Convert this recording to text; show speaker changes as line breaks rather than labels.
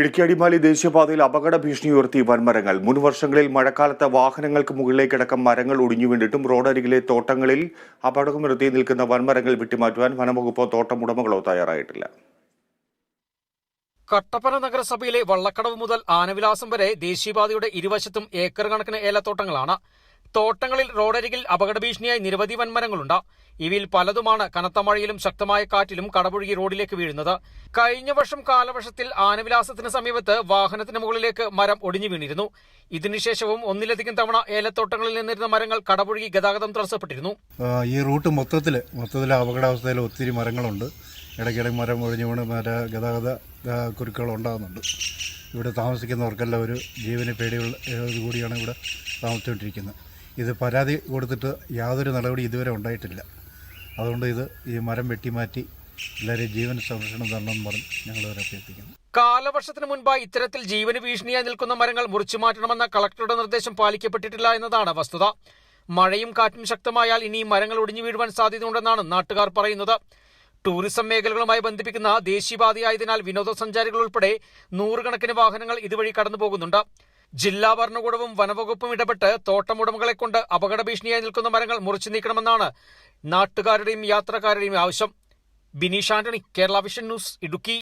ഇടുക്കി അടിമാലി ദേശീയപാതയിൽ അപകട ഭീഷണി ഉയർത്തി വൻമരങ്ങൾ. മുൻ വർഷങ്ങളിൽ മഴക്കാലത്ത് വാഹനങ്ങൾക്ക് മുകളിലേക്കടക്കം മരങ്ങൾ ഒടിഞ്ഞു വീണിട്ടും റോഡരികിലെ തോട്ടങ്ങളിൽ അപകടമുയർത്തി നിൽക്കുന്ന വൻമരങ്ങൾ വിട്ടുമാറ്റുവാൻ വനംവകുപ്പോ തോട്ടം ഉടമകളോ തയ്യാറായിട്ടില്ല.
കട്ടപ്പന നഗരസഭയിലെ വള്ളക്കടവ് മുതൽ ആനവിലാസം വരെ ദേശീയപാതയുടെ ഇരുവശത്തും ഏക്കർ കണക്കിന് ഏലത്തോട്ടങ്ങളാണ്. തോട്ടങ്ങളിൽ റോഡരികിൽ അപകട ഭീഷണിയായി നിരവധി വൻമരങ്ങളുണ്ട്. ഇവയിൽ പലതുമാണ് കനത്ത മഴയിലും ശക്തമായ കാറ്റിലും കടപുഴകി റോഡിലേക്ക് വീഴുന്നത്. കഴിഞ്ഞ വർഷം കാലവർഷത്തിൽ ആനവിലാസത്തിന് സമീപത്ത് വാഹനത്തിന് മുകളിലേക്ക് മരം ഒടിഞ്ഞു വീണിരുന്നു. ഇതിനുശേഷവും ഒന്നിലധികം തവണ ഏലത്തോട്ടങ്ങളിൽ നിന്നിരുന്ന മരങ്ങൾ കടപുഴകി ഗതാഗതം തടസ്സപ്പെട്ടിരുന്നു.
ഈ റൂട്ട് മൊത്തത്തിൽ മൊത്തത്തിൽ അപകടാവസ്ഥയിൽ ഒത്തിരി മരങ്ങളുണ്ട്. ഇടയ്ക്കിടെ മരം ഒഴിഞ്ഞു വീണ് മര ഗതാഗത കുരുക്കുകൾ ഉണ്ടാകുന്നുണ്ട്. ഇവിടെ താമസിക്കുന്നവർക്കെല്ലാം ഒരു ജീവന് പേടിയുള്ള കൂടിയാണ് ഇവിടെ താമസിച്ചുകൊണ്ടിരിക്കുന്നത്. ഇത് പരാതി കൊടുത്തിട്ട് യാതൊരു നടപടി ഇതുവരെ ഉണ്ടായിട്ടില്ല. അതുകൊണ്ട് ഇത് ഈ മരം വെട്ടിമാറ്റി എല്ലാവരെയും ജീവൻ സംരക്ഷണം തരണമെന്ന് പറഞ്ഞ് ഞങ്ങൾ അവരെ അഭ്യർത്ഥിക്കുന്നു.
കാലവർഷത്തിന് മുൻപായി ഇത്തരത്തിൽ ജീവന് ഭീഷണിയായി നിൽക്കുന്ന മരങ്ങൾ മുറിച്ചു മാറ്റണമെന്ന കളക്ടറുടെ നിർദ്ദേശം പാലിക്കപ്പെട്ടിട്ടില്ല എന്നതാണ് വസ്തുത. മഴയും കാറ്റും ശക്തമായാൽ ഇനി മരങ്ങൾ ഒടിഞ്ഞു വീഴുവാൻ സാധ്യതയുണ്ടെന്നാണ് നാട്ടുകാർ പറയുന്നത്. ടൂറിസം മേഖലകളുമായി ബന്ധിപ്പിക്കുന്ന ദേശീയപാതയായതിനാൽ വിനോദസഞ്ചാരികൾ ഉൾപ്പെടെ നൂറുകണക്കിന് വാഹനങ്ങൾ ഇതുവഴി കടന്നുപോകുന്നുണ്ട്. ജില്ലാ ഭരണകൂടവും വനവകുപ്പും ഇടപെട്ട് തോട്ടമുടമകളെ കൊണ്ട് അപകട ഭീഷണിയായി നിൽക്കുന്ന മരങ്ങൾ മുറിച്ചു നീക്കണമെന്നാണ് നാട്ടുകാരുടെയും യാത്രക്കാരുടെയും ആവശ്യം. Bineesh Antony Kerala vision news Idukki.